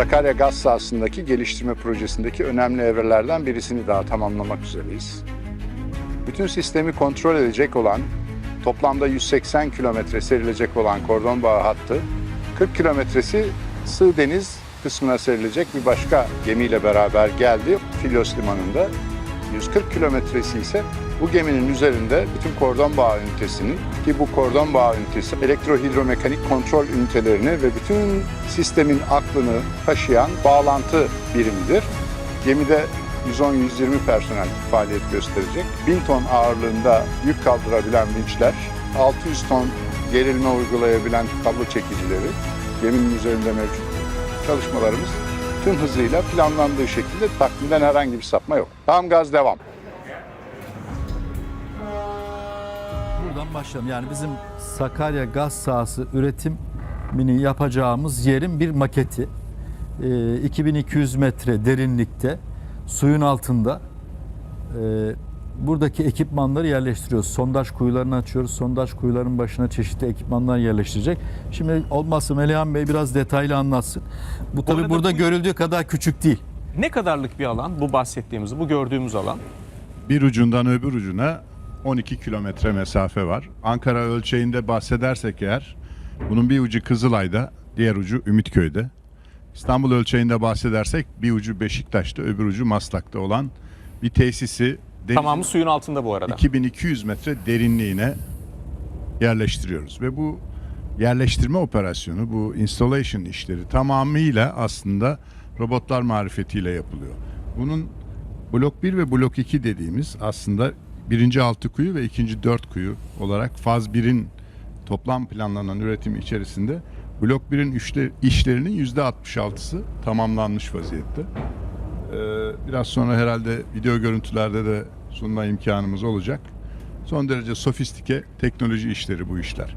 Sakarya gaz sahasındaki geliştirme projesindeki önemli evrelerden birisini daha tamamlamak üzereyiz. Bütün sistemi kontrol edecek olan, toplamda 180 kilometre serilecek olan kordon bağı hattı, 40 kilometresi sığ deniz kısmına serilecek bir başka gemiyle beraber geldi Filos Limanı'nda. 140 kilometresi ise bu geminin üzerinde bütün kordon bağı ünitesinin ki bu kordon bağı ünitesi elektrohidromekanik kontrol ünitelerini ve bütün sistemin aklını taşıyan bağlantı birimidir. Gemide 110-120 personel faaliyet gösterecek. 1000 ton ağırlığında yük kaldırabilen vinçler, 600 ton gerilme uygulayabilen kablo çekicileri geminin üzerinde mevcut. Çalışmalarımız tüm hızıyla planlandığı şekilde takvimden herhangi bir sapma yok. Tam gaz devam. Buradan başlayalım. Yani bizim Sakarya gaz sahası üretimini yapacağımız yerin bir maketi. Ee, 2200 metre derinlikte suyun altında e, buradaki ekipmanları yerleştiriyoruz. Sondaj kuyularını açıyoruz. Sondaj kuyularının başına çeşitli ekipmanlar yerleştirecek. Şimdi olmazsa Melihan Bey biraz detaylı anlatsın. Bu tabii arada burada bu- görüldüğü kadar küçük değil. Ne kadarlık bir alan bu bahsettiğimiz, bu gördüğümüz alan? bir ucundan öbür ucuna 12 kilometre mesafe var. Ankara ölçeğinde bahsedersek eğer bunun bir ucu Kızılay'da, diğer ucu Ümitköy'de. İstanbul ölçeğinde bahsedersek bir ucu Beşiktaş'ta, öbür ucu Maslak'ta olan bir tesisi denizin Tamamı suyun altında bu arada. 2200 metre derinliğine yerleştiriyoruz ve bu yerleştirme operasyonu, bu installation işleri tamamıyla aslında robotlar marifetiyle yapılıyor. Bunun blok 1 ve blok 2 dediğimiz aslında birinci altı kuyu ve ikinci dört kuyu olarak faz 1'in toplam planlanan üretim içerisinde blok 1'in üçte- işlerinin yüzde 66'sı tamamlanmış vaziyette. Ee, biraz sonra herhalde video görüntülerde de sunma imkanımız olacak. Son derece sofistike teknoloji işleri bu işler.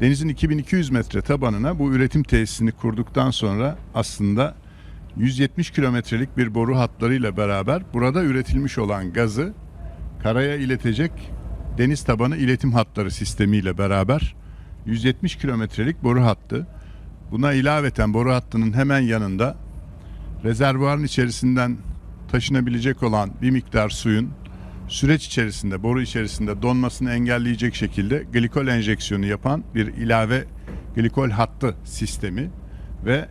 Denizin 2200 metre tabanına bu üretim tesisini kurduktan sonra aslında 170 kilometrelik bir boru hatlarıyla beraber burada üretilmiş olan gazı karaya iletecek deniz tabanı iletim hatları sistemiyle beraber 170 kilometrelik boru hattı. Buna ilaveten boru hattının hemen yanında rezervuarın içerisinden taşınabilecek olan bir miktar suyun süreç içerisinde, boru içerisinde donmasını engelleyecek şekilde glikol enjeksiyonu yapan bir ilave glikol hattı sistemi ve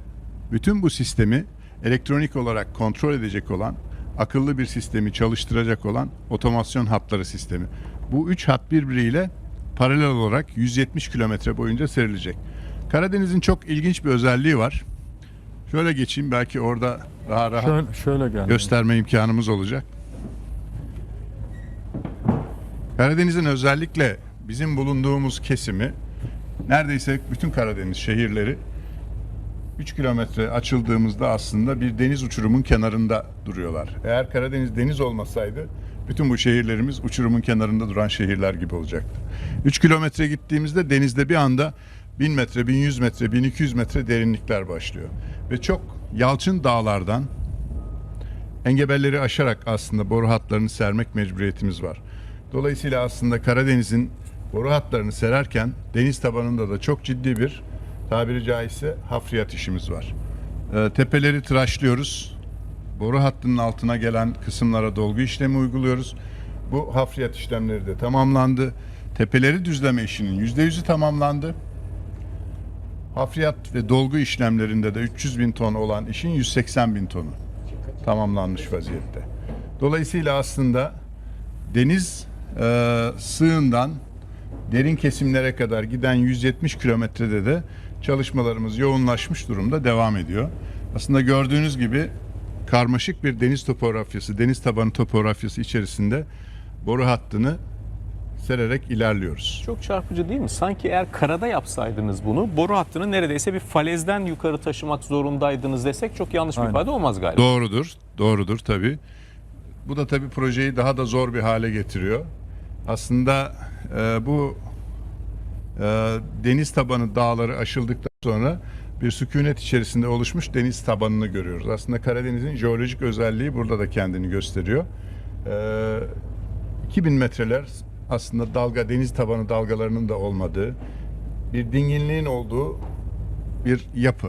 bütün bu sistemi elektronik olarak kontrol edecek olan, akıllı bir sistemi çalıştıracak olan otomasyon hatları sistemi. Bu üç hat birbiriyle paralel olarak 170 kilometre boyunca serilecek. Karadeniz'in çok ilginç bir özelliği var. Şöyle geçeyim belki orada daha rahat Şöyle, şöyle gel. gösterme imkanımız olacak. Karadeniz'in özellikle bizim bulunduğumuz kesimi neredeyse bütün Karadeniz şehirleri 3 kilometre açıldığımızda aslında bir deniz uçurumun kenarında duruyorlar. Eğer Karadeniz deniz olmasaydı bütün bu şehirlerimiz uçurumun kenarında duran şehirler gibi olacaktı. 3 kilometre gittiğimizde denizde bir anda 1000 metre, 1100 metre, 1200 metre derinlikler başlıyor. Ve çok yalçın dağlardan engebelleri aşarak aslında boru hatlarını sermek mecburiyetimiz var. Dolayısıyla aslında Karadeniz'in boru hatlarını sererken deniz tabanında da çok ciddi bir tabiri caizse hafriyat işimiz var. Ee, tepeleri tıraşlıyoruz. Boru hattının altına gelen kısımlara dolgu işlemi uyguluyoruz. Bu hafriyat işlemleri de tamamlandı. Tepeleri düzleme işinin %100'ü tamamlandı. Hafriyat ve dolgu işlemlerinde de 300 bin ton olan işin 180 bin tonu tamamlanmış vaziyette. Dolayısıyla aslında deniz e, sığından derin kesimlere kadar giden 170 kilometrede de çalışmalarımız yoğunlaşmış durumda devam ediyor. Aslında gördüğünüz gibi karmaşık bir deniz topografyası, deniz tabanı topografyası içerisinde boru hattını sererek ilerliyoruz. Çok çarpıcı değil mi? Sanki eğer karada yapsaydınız bunu, boru hattını neredeyse bir falezden yukarı taşımak zorundaydınız desek çok yanlış bir Aynen. ifade olmaz galiba. Doğrudur, doğrudur tabii. Bu da tabii projeyi daha da zor bir hale getiriyor. Aslında e, bu e, deniz tabanı dağları aşıldıktan sonra bir sükunet içerisinde oluşmuş deniz tabanını görüyoruz. Aslında Karadeniz'in jeolojik özelliği burada da kendini gösteriyor. E, 2000 metreler aslında dalga deniz tabanı dalgalarının da olmadığı bir dinginliğin olduğu bir yapı.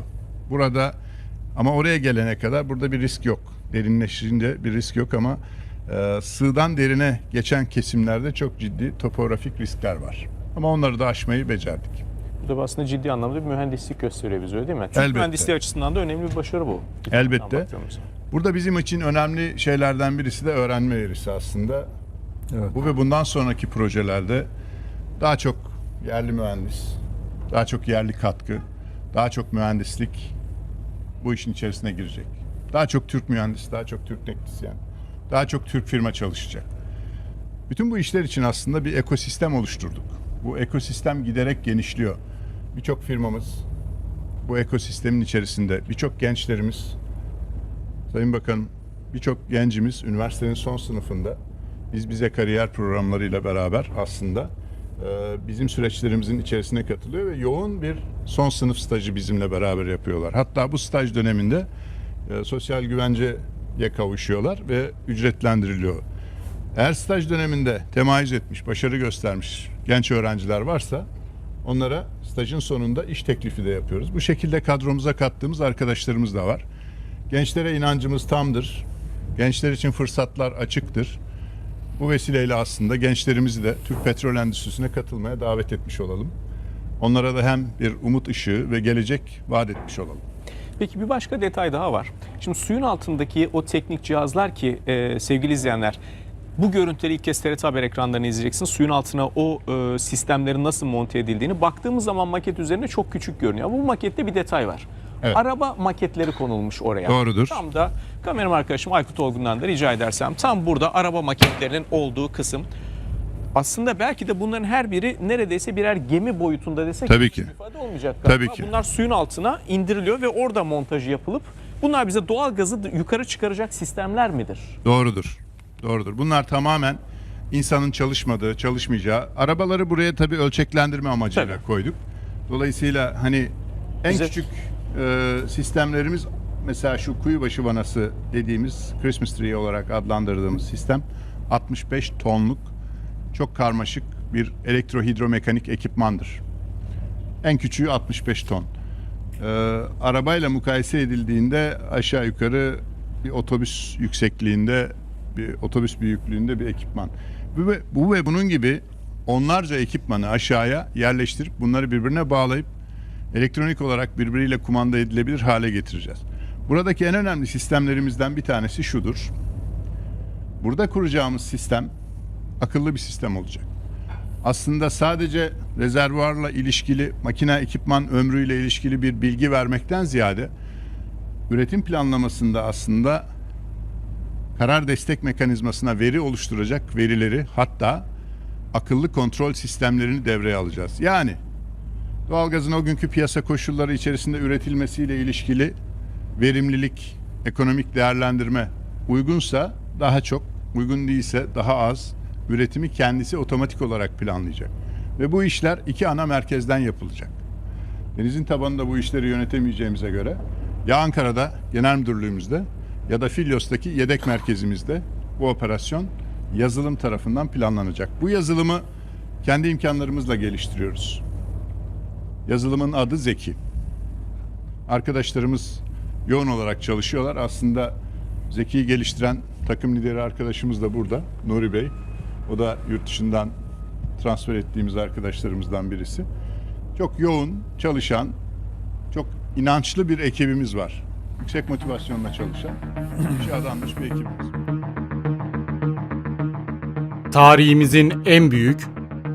Burada Ama oraya gelene kadar burada bir risk yok. Derinleşince bir risk yok ama e, sığdan derine geçen kesimlerde çok ciddi topografik riskler var. Ama onları da aşmayı becerdik. Bu da aslında ciddi anlamda bir mühendislik gösteriyor bize öyle değil mi? Türk Elbette. mühendisliği açısından da önemli bir başarı bu. Elbette. Burada bizim için önemli şeylerden birisi de öğrenme eğrisi aslında. Evet. Bu ve bundan sonraki projelerde daha çok yerli mühendis, daha çok yerli katkı, daha çok mühendislik bu işin içerisine girecek. Daha çok Türk mühendis, daha çok Türk teknisyen, daha çok Türk firma çalışacak. Bütün bu işler için aslında bir ekosistem oluşturduk. Bu ekosistem giderek genişliyor. Birçok firmamız bu ekosistemin içerisinde, birçok gençlerimiz Sayın Bakanım, birçok gencimiz üniversitenin son sınıfında biz bize kariyer programlarıyla beraber aslında e, bizim süreçlerimizin içerisine katılıyor ve yoğun bir son sınıf stajı bizimle beraber yapıyorlar. Hatta bu staj döneminde e, sosyal güvenceye kavuşuyorlar ve ücretlendiriliyor. Eğer staj döneminde temayüz etmiş, başarı göstermiş genç öğrenciler varsa onlara stajın sonunda iş teklifi de yapıyoruz. Bu şekilde kadromuza kattığımız arkadaşlarımız da var. Gençlere inancımız tamdır. Gençler için fırsatlar açıktır. Bu vesileyle aslında gençlerimizi de Türk petrol endüstrisine katılmaya davet etmiş olalım. Onlara da hem bir umut ışığı ve gelecek vaat etmiş olalım. Peki bir başka detay daha var. Şimdi suyun altındaki o teknik cihazlar ki e, sevgili izleyenler bu görüntüleri ilk kez TRT Haber ekranlarını izleyeceksin. Suyun altına o e, sistemlerin nasıl monte edildiğini baktığımız zaman maket üzerinde çok küçük görünüyor. Ama bu makette bir detay var. Evet. Araba maketleri konulmuş oraya. Doğrudur. Tam da kameram arkadaşım Aykut Olgun'dan da rica edersem tam burada araba maketlerinin olduğu kısım. Aslında belki de bunların her biri neredeyse birer gemi boyutunda desek Tabii ki. ifade olmayacak Tabii galiba. ki. Bunlar suyun altına indiriliyor ve orada montajı yapılıp bunlar bize doğal gazı yukarı çıkaracak sistemler midir? Doğrudur. Doğrudur. Bunlar tamamen insanın çalışmadığı, çalışmayacağı. Arabaları buraya tabii ölçeklendirme amacıyla Tabii. koyduk. Dolayısıyla hani en Bize- küçük e, sistemlerimiz mesela şu kuyubaşı vanası dediğimiz Christmas tree olarak adlandırdığımız sistem 65 tonluk çok karmaşık bir elektrohidromekanik ekipmandır. En küçüğü 65 ton. Ee, arabayla mukayese edildiğinde aşağı yukarı bir otobüs yüksekliğinde, bir otobüs büyüklüğünde bir ekipman. Bu ve, bu ve bunun gibi onlarca ekipmanı aşağıya yerleştirip bunları birbirine bağlayıp elektronik olarak birbiriyle kumanda edilebilir hale getireceğiz. Buradaki en önemli sistemlerimizden bir tanesi şudur. Burada kuracağımız sistem akıllı bir sistem olacak. Aslında sadece rezervuarla ilişkili, makine ekipman ömrüyle ilişkili bir bilgi vermekten ziyade üretim planlamasında aslında karar destek mekanizmasına veri oluşturacak verileri hatta akıllı kontrol sistemlerini devreye alacağız. Yani doğalgazın o günkü piyasa koşulları içerisinde üretilmesiyle ilişkili verimlilik, ekonomik değerlendirme uygunsa daha çok, uygun değilse daha az üretimi kendisi otomatik olarak planlayacak. Ve bu işler iki ana merkezden yapılacak. Denizin tabanında bu işleri yönetemeyeceğimize göre ya Ankara'da genel müdürlüğümüzde ya da Filyos'taki yedek merkezimizde bu operasyon yazılım tarafından planlanacak. Bu yazılımı kendi imkanlarımızla geliştiriyoruz. Yazılımın adı Zeki. Arkadaşlarımız yoğun olarak çalışıyorlar. Aslında Zeki'yi geliştiren takım lideri arkadaşımız da burada. Nuri Bey. O da yurt dışından transfer ettiğimiz arkadaşlarımızdan birisi. Çok yoğun, çalışan, çok inançlı bir ekibimiz var. Yüksek motivasyonla çalışan, işe adanmış bir ekibimiz. Tarihimizin en büyük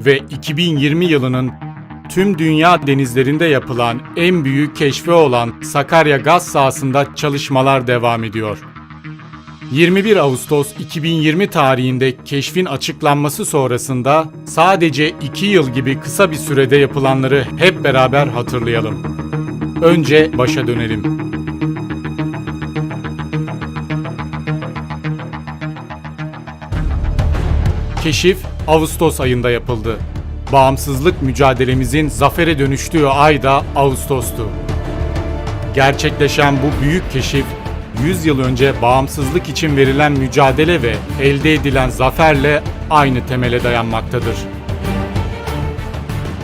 ve 2020 yılının tüm dünya denizlerinde yapılan en büyük keşfi olan Sakarya gaz sahasında çalışmalar devam ediyor. 21 Ağustos 2020 tarihinde keşfin açıklanması sonrasında sadece 2 yıl gibi kısa bir sürede yapılanları hep beraber hatırlayalım. Önce başa dönelim. Keşif Ağustos ayında yapıldı. Bağımsızlık mücadelemizin zafere dönüştüğü ay da Ağustos'tu. Gerçekleşen bu büyük keşif 100 yıl önce bağımsızlık için verilen mücadele ve elde edilen zaferle aynı temele dayanmaktadır.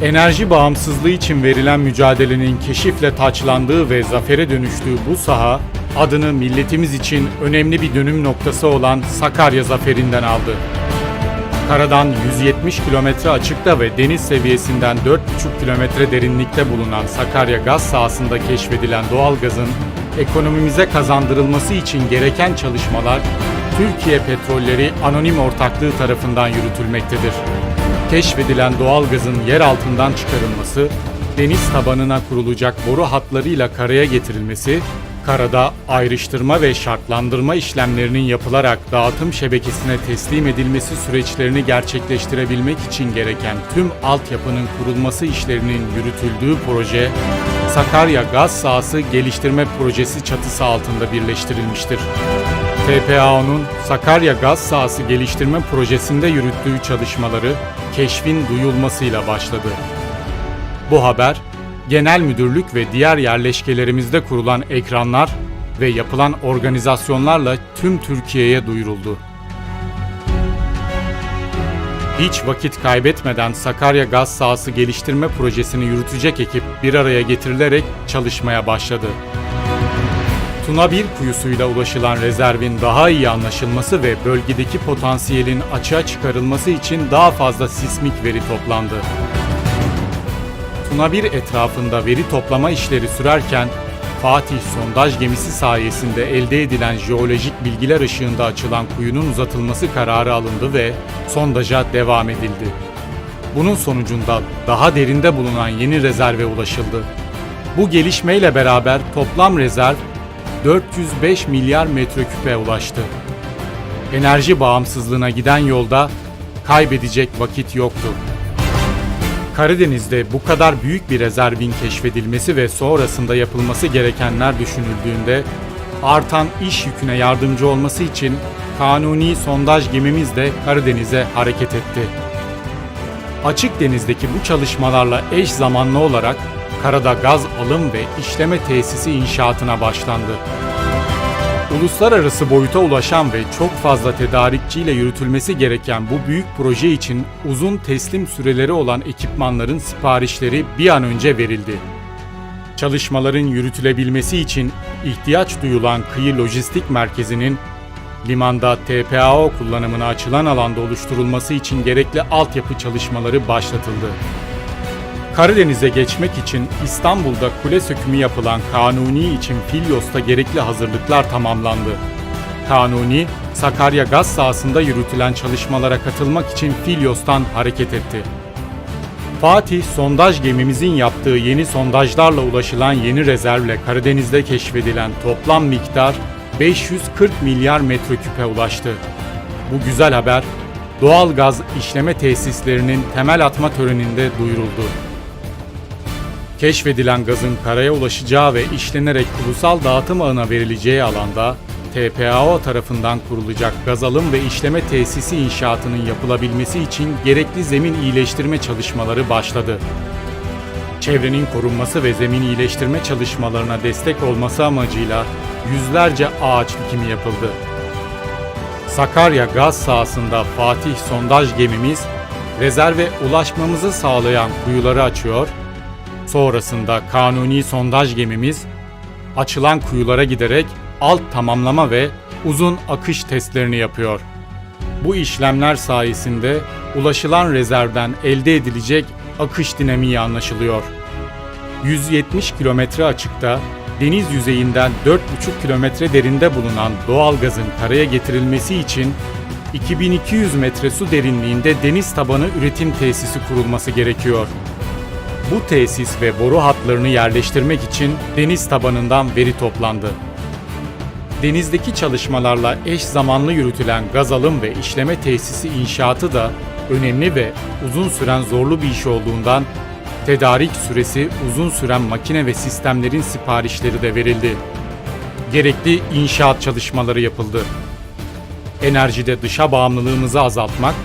Enerji bağımsızlığı için verilen mücadelenin keşifle taçlandığı ve zafere dönüştüğü bu saha adını milletimiz için önemli bir dönüm noktası olan Sakarya zaferinden aldı. Karadan 170 kilometre açıkta ve deniz seviyesinden 4,5 kilometre derinlikte bulunan Sakarya gaz sahasında keşfedilen doğal gazın ekonomimize kazandırılması için gereken çalışmalar Türkiye Petrolleri Anonim Ortaklığı tarafından yürütülmektedir. Keşfedilen doğal gazın yer altından çıkarılması, deniz tabanına kurulacak boru hatlarıyla karaya getirilmesi, karada ayrıştırma ve şartlandırma işlemlerinin yapılarak dağıtım şebekesine teslim edilmesi süreçlerini gerçekleştirebilmek için gereken tüm altyapının kurulması işlerinin yürütüldüğü proje, Sakarya Gaz Sahası Geliştirme Projesi çatısı altında birleştirilmiştir. TPAO'nun Sakarya Gaz Sahası Geliştirme Projesi'nde yürüttüğü çalışmaları keşfin duyulmasıyla başladı. Bu haber, genel müdürlük ve diğer yerleşkelerimizde kurulan ekranlar ve yapılan organizasyonlarla tüm Türkiye'ye duyuruldu. Hiç vakit kaybetmeden Sakarya Gaz Sahası Geliştirme Projesi'ni yürütecek ekip bir araya getirilerek çalışmaya başladı. Tuna 1 kuyusuyla ulaşılan rezervin daha iyi anlaşılması ve bölgedeki potansiyelin açığa çıkarılması için daha fazla sismik veri toplandı. Tuna 1 etrafında veri toplama işleri sürerken Fatih sondaj gemisi sayesinde elde edilen jeolojik bilgiler ışığında açılan kuyunun uzatılması kararı alındı ve sondaja devam edildi. Bunun sonucunda daha derinde bulunan yeni rezerve ulaşıldı. Bu gelişmeyle beraber toplam rezerv 405 milyar metreküpe ulaştı. Enerji bağımsızlığına giden yolda kaybedecek vakit yoktu. Karadeniz'de bu kadar büyük bir rezervin keşfedilmesi ve sonrasında yapılması gerekenler düşünüldüğünde artan iş yüküne yardımcı olması için kanuni sondaj gemimiz de Karadeniz'e hareket etti. Açık denizdeki bu çalışmalarla eş zamanlı olarak karada gaz alım ve işleme tesisi inşaatına başlandı. Uluslararası boyuta ulaşan ve çok fazla tedarikçiyle yürütülmesi gereken bu büyük proje için uzun teslim süreleri olan ekipmanların siparişleri bir an önce verildi. Çalışmaların yürütülebilmesi için ihtiyaç duyulan kıyı lojistik merkezinin limanda TPAO kullanımına açılan alanda oluşturulması için gerekli altyapı çalışmaları başlatıldı. Karadeniz'e geçmek için İstanbul'da kule sökümü yapılan Kanuni için Filyos'ta gerekli hazırlıklar tamamlandı. Kanuni, Sakarya gaz sahasında yürütülen çalışmalara katılmak için Filyos'tan hareket etti. Fatih, sondaj gemimizin yaptığı yeni sondajlarla ulaşılan yeni rezervle Karadeniz'de keşfedilen toplam miktar 540 milyar metreküpe ulaştı. Bu güzel haber, doğal gaz işleme tesislerinin temel atma töreninde duyuruldu. Keşfedilen gazın karaya ulaşacağı ve işlenerek ulusal dağıtım ağına verileceği alanda TPAO tarafından kurulacak gaz alım ve işleme tesisi inşaatının yapılabilmesi için gerekli zemin iyileştirme çalışmaları başladı. Çevrenin korunması ve zemin iyileştirme çalışmalarına destek olması amacıyla yüzlerce ağaç dikimi yapıldı. Sakarya gaz sahasında Fatih sondaj gemimiz rezerve ulaşmamızı sağlayan kuyuları açıyor, sonrasında kanuni sondaj gemimiz açılan kuyulara giderek alt tamamlama ve uzun akış testlerini yapıyor. Bu işlemler sayesinde ulaşılan rezervden elde edilecek akış dinamiği anlaşılıyor. 170 kilometre açıkta deniz yüzeyinden 4,5 kilometre derinde bulunan doğal gazın karaya getirilmesi için 2200 metre su derinliğinde deniz tabanı üretim tesisi kurulması gerekiyor. Bu tesis ve boru hatlarını yerleştirmek için deniz tabanından veri toplandı. Denizdeki çalışmalarla eş zamanlı yürütülen gaz alım ve işleme tesisi inşaatı da önemli ve uzun süren zorlu bir iş olduğundan tedarik süresi uzun süren makine ve sistemlerin siparişleri de verildi. Gerekli inşaat çalışmaları yapıldı. Enerjide dışa bağımlılığımızı azaltmak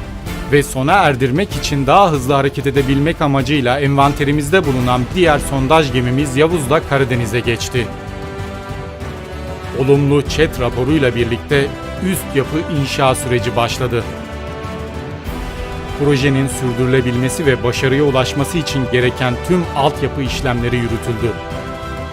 ve sona erdirmek için daha hızlı hareket edebilmek amacıyla envanterimizde bulunan diğer sondaj gemimiz Yavuz da Karadeniz'e geçti. Olumlu ÇED raporuyla birlikte üst yapı inşa süreci başladı. Projenin sürdürülebilmesi ve başarıya ulaşması için gereken tüm altyapı işlemleri yürütüldü.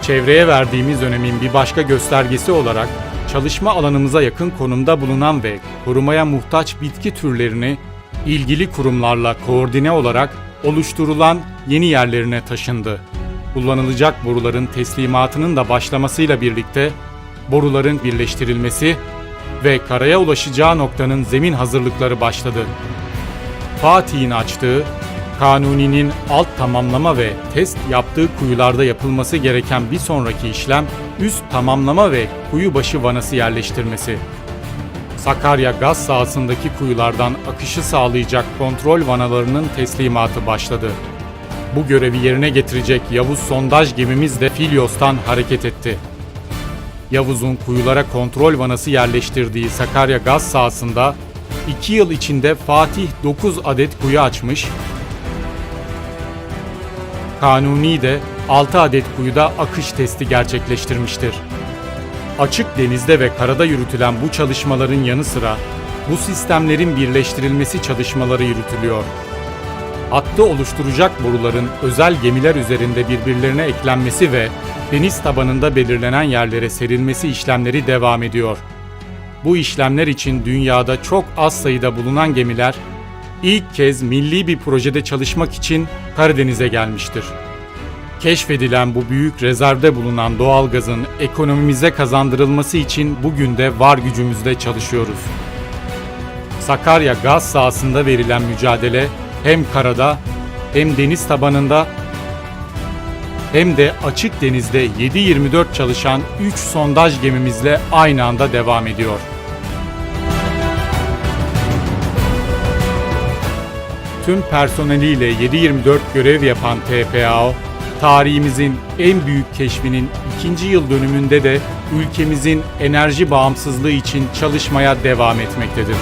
Çevreye verdiğimiz önemin bir başka göstergesi olarak çalışma alanımıza yakın konumda bulunan ve korumaya muhtaç bitki türlerini ilgili kurumlarla koordine olarak oluşturulan yeni yerlerine taşındı. Kullanılacak boruların teslimatının da başlamasıyla birlikte boruların birleştirilmesi ve karaya ulaşacağı noktanın zemin hazırlıkları başladı. Fatih'in açtığı, Kanuni'nin alt tamamlama ve test yaptığı kuyularda yapılması gereken bir sonraki işlem üst tamamlama ve kuyu başı vanası yerleştirmesi. Sakarya gaz sahasındaki kuyulardan akışı sağlayacak kontrol vanalarının teslimatı başladı. Bu görevi yerine getirecek Yavuz sondaj gemimiz de Filyos'tan hareket etti. Yavuz'un kuyulara kontrol vanası yerleştirdiği Sakarya gaz sahasında 2 yıl içinde Fatih 9 adet kuyu açmış, Kanuni de 6 adet kuyuda akış testi gerçekleştirmiştir. Açık denizde ve karada yürütülen bu çalışmaların yanı sıra bu sistemlerin birleştirilmesi çalışmaları yürütülüyor. Hattı oluşturacak boruların özel gemiler üzerinde birbirlerine eklenmesi ve deniz tabanında belirlenen yerlere serilmesi işlemleri devam ediyor. Bu işlemler için dünyada çok az sayıda bulunan gemiler ilk kez milli bir projede çalışmak için Karadeniz'e gelmiştir. Keşfedilen bu büyük rezervde bulunan doğalgazın ekonomimize kazandırılması için bugün de var gücümüzle çalışıyoruz. Sakarya gaz sahasında verilen mücadele hem karada hem deniz tabanında hem de açık denizde 7-24 çalışan 3 sondaj gemimizle aynı anda devam ediyor. Tüm personeliyle 7-24 görev yapan TPAO, tarihimizin en büyük keşfinin ikinci yıl dönümünde de ülkemizin enerji bağımsızlığı için çalışmaya devam etmektedir.